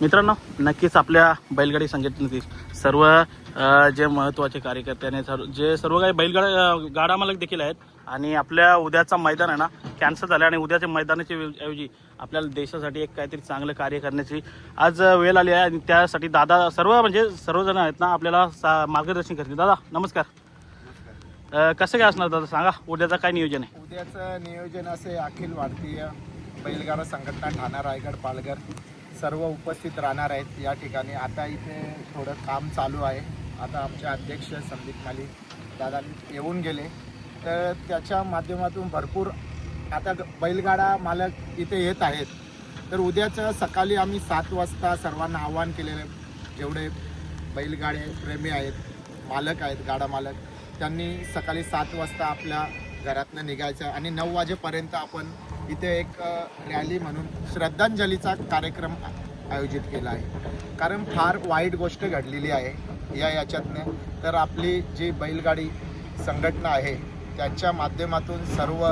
मित्रांनो नक्कीच आपल्या बैलगाडी संघटनेतील सर्व जे महत्त्वाचे कार्यकर्त्याने सर्व जे सर्व काही बैलगाड्या गाडा मालक देखील आहेत आणि आपल्या उद्याचा मैदान आहे ना कॅन्सल झालं आणि उद्याच्या मैदानाची ऐवजी आपल्याला देशासाठी एक काहीतरी चांगलं कार्य करण्याची आज वेळ आली आहे आणि त्यासाठी दादा सर्व म्हणजे सर्वजण आहेत ना आपल्याला सा मार्गदर्शन करतील. दादा नमस्कार. कसं काय असणार दादा? सांगा उद्याचं काय नियोजन आहे? उद्याचं नियोजन असे अखिल भारतीय बैलगाडा संघटना ठाणा रायगड पालघर. सर्व उपस्थित राहणार आहेत या ठिकाणी. आता इथे थोडं काम चालू आहे. आता आमचे अध्यक्ष संदीप मालिक. दादा येऊन गेले. तर त्याच्या माध्यमातून भरपूर आता बैलगाडा मालक इथे येत आहेत. तर उद्याचं सकाळी आम्ही सात वाजता सर्वांना आव्हान केलेलं आहे. जेवढे बैलगाडे प्रेमी आहेत मालक आहेत गाडा मालक त्यांनी सकाळी सात वाजता आपल्या घरातनं निघायचं आणि नऊ वाजेपर्यंत आपण इथे एक रॅली म्हणून श्रद्धांजलीचा कार्यक्रम आयोजित केला आहे. कारण फार वाईट गोष्ट घडलेली आहे या याच्यातनं. तर आपली जी बैलगाडी संघटना आहे त्याच्या माध्यमातून सर्व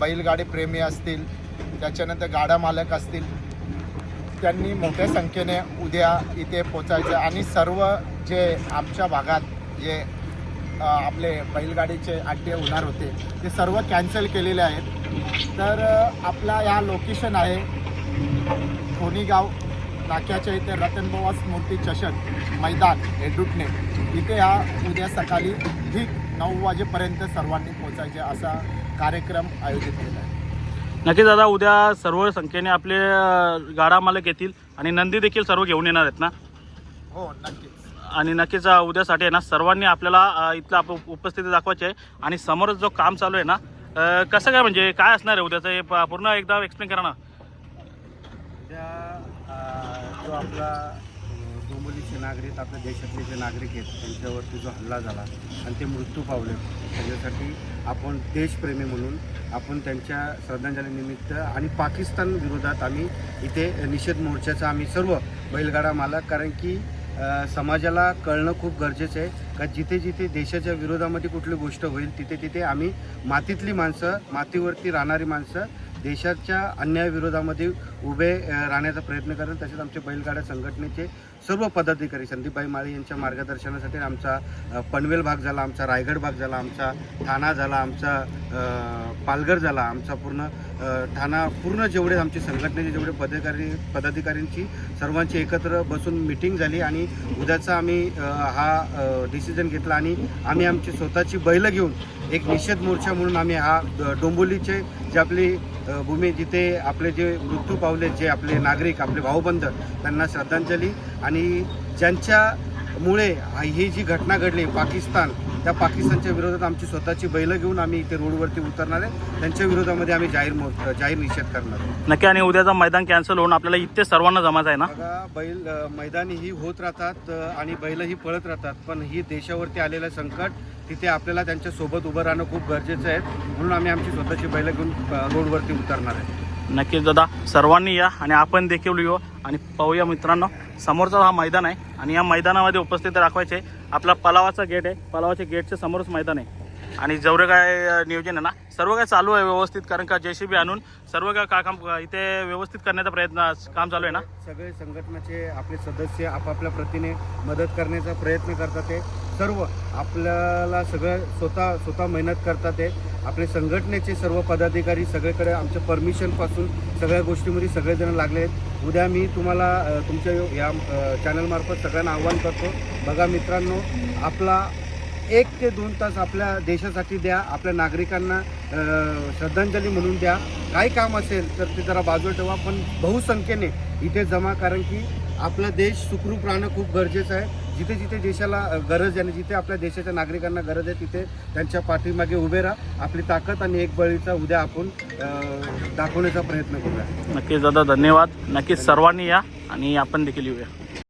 बैलगाडी प्रेमी असतील त्याच्यानंतर गाडा मालक असतील त्यांनी मोठ्या संख्येने उद्या इथे पोचायचं आणि सर्व जे आमच्या भागात जे आपले बैलगाडीचे अड्डे होणार होते ते सर्व कॅन्सल केलेले आहेत. तर आपला या लोकेशन आहे कोणीगाव नाक्याच्या इथे रतनबोवा स्मृती चषक मैदान हेडुटणे इथे हा उद्या सकाळी ठीक नऊ वाजेपर्यंत सर्वांनी पोचायचे असा कार्यक्रम आयोजित केला आहे. नक्कीच दादा उद्या सर्व संख्येने आपले गाडा मालक येतील आणि नंदी देखील सर्व घेऊन येणार आहेत ना? हो नक्कीच. आणि नक्कीच उद्यासाठी आहे ना सर्वांनी आपल्याला इथलं आप उपस्थिती दाखवायची आहे. आणि समोरच जो काम चालू आहे ना कसं काय म्हणजे काय असणार आहे उद्याचं? हे प- पूर्ण एकदा एक्सप्लेन करा ना. उद्या जो आपला डोंबोलीचे नागरिक आपल्या देशातले जे नागरिक आहेत त्यांच्यावरती जो हल्ला झाला आणि ते मृत्यू पावले त्याच्यासाठी आपण देशप्रेमी म्हणून आपण त्यांच्या श्रद्धांजलीनिमित्त आणि पाकिस्तान विरोधात आम्ही इथे निषेध मोर्चाचा आम्ही सर्व बैलगाडा मालक कारण की समाजाला कळणं खूप गरजेचं आहे. का जिथे जिथे देशाच्या विरोधामध्ये कुठली गोष्ट होईल तिथे तिथे आम्ही मातीतली माणसं मातीवरती राहणारी माणसं देशाच्या अन्यायाविरोधामध्ये उभे राहण्याचा प्रयत्न करेल तसेच आमचे बैलगाड्या संघटनेचे सर्व पदाधिकारी संदीपबाई माळी यांच्या मार्गदर्शनासाठी आमचा पनवेल भाग झाला आमचा रायगड भाग झाला आमचा ठाणा झाला आमचा पालघर झाला आमचा पूर्ण ठाणा पूर्ण जेवढे आमचे संघटनेचे जेवढे पदाधिकारी पदाधिकाऱ्यांची सर्वांची एकत्र बसून मिटिंग झाली आणि उद्याचा आम्ही हा डिसिजन घेतला आणि आम्ही आमची स्वतःची बैलं घेऊन एक निषेध मोर्चा म्हणून आम्ही हा डोंबोलीचे जे आपली भूमी जिथे आपले जे मृत्यू पावले जे आपले नागरिक आपले भाऊबंध त्यांना श्रद्धांजली आणि ज्यांच्यामुळे हा- जी घटना घडली पाकिस्तान त्या पाकिस्तानच्या विरोधात आमची स्वतःची बैलं घेऊन आम्ही इथे रोडवरती उतरणार आहे. त्यांच्या विरोधामध्ये आम्ही जाहीर मो जाहीर निषेध करणार आहे. नक्की आणि उद्याचं मैदान कॅन्सल होऊन आपल्याला इथे सर्वांना जमायचं आहे ना? बघा बैल मैदानी ही होत राहतात आणि बैल ही पळत राहतात पण ही देशावरती आलेलं संकट तिथे आपल्याला त्यांच्यासोबत उभं राहणं खूप गरजेचं आहे. म्हणून आम्ही आमची स्वतःची बैलं घेऊन रोडवरती उतरणार आहे. नक्कीच दादा सर्वांनी या आणि आपण देखील येऊ आणि पाहूया मित्रांनो समोरचा हा मैदान आहे आणि या मैदानामध्ये उपस्थित राखवायचे आपला पलावाचा गेट आहे. पलावाच्या गेटच्या समोरच मैदान आहे. आणि जेवढं काय नियोजन आहे ना सर्व काय चालू आहे व्यवस्थित कारण का जेसीबी आणून सर्व काय का काम इथे व्यवस्थित करण्याचा प्रयत्न काम चालू आहे ना? सगळे संघटनेचे आपले सदस्य आपापल्या प्रतीने मदत करण्याचा प्रयत्न करतात ते. सर्व आपल्याला सगळं स्वतः स्वतः मेहनत करतात ते आपले संघटनेचे सर्व पदाधिकारी सगळीकडे आमच्या परमिशनपासून सगळ्या गोष्टीमध्ये सगळेजण लागले आहेत. उद्या मी तुम्हाला तुमच्या या चॅनलमार्फत सगळ्यांना आव्हान करतो. बघा मित्रांनो आपला एक ते दोन तास आपल्या देशासाठी द्या आपल्या नागरिकांना श्रद्धांजली म्हणून द्या. काय काम असेल तर ते जरा बाजू ठेवा पण बहुसंख्येने इथे जमा कारण की आपला देश सुखरूप राहणं खूप गरजेचं आहे. जिथे जिथे देशाला गरज आहे आणि जिथे आपल्या देशाच्या नागरिकांना गरज आहे तिथे त्यांच्या पाठीमागे उभे राहा. आपली ताकद आणि एक बळीचा उद्या आपण दाखवण्याचा प्रयत्न करूया. नक्कीच दादा धन्यवाद. नक्कीच सर्वांनी या आणि आपण देखील येऊया.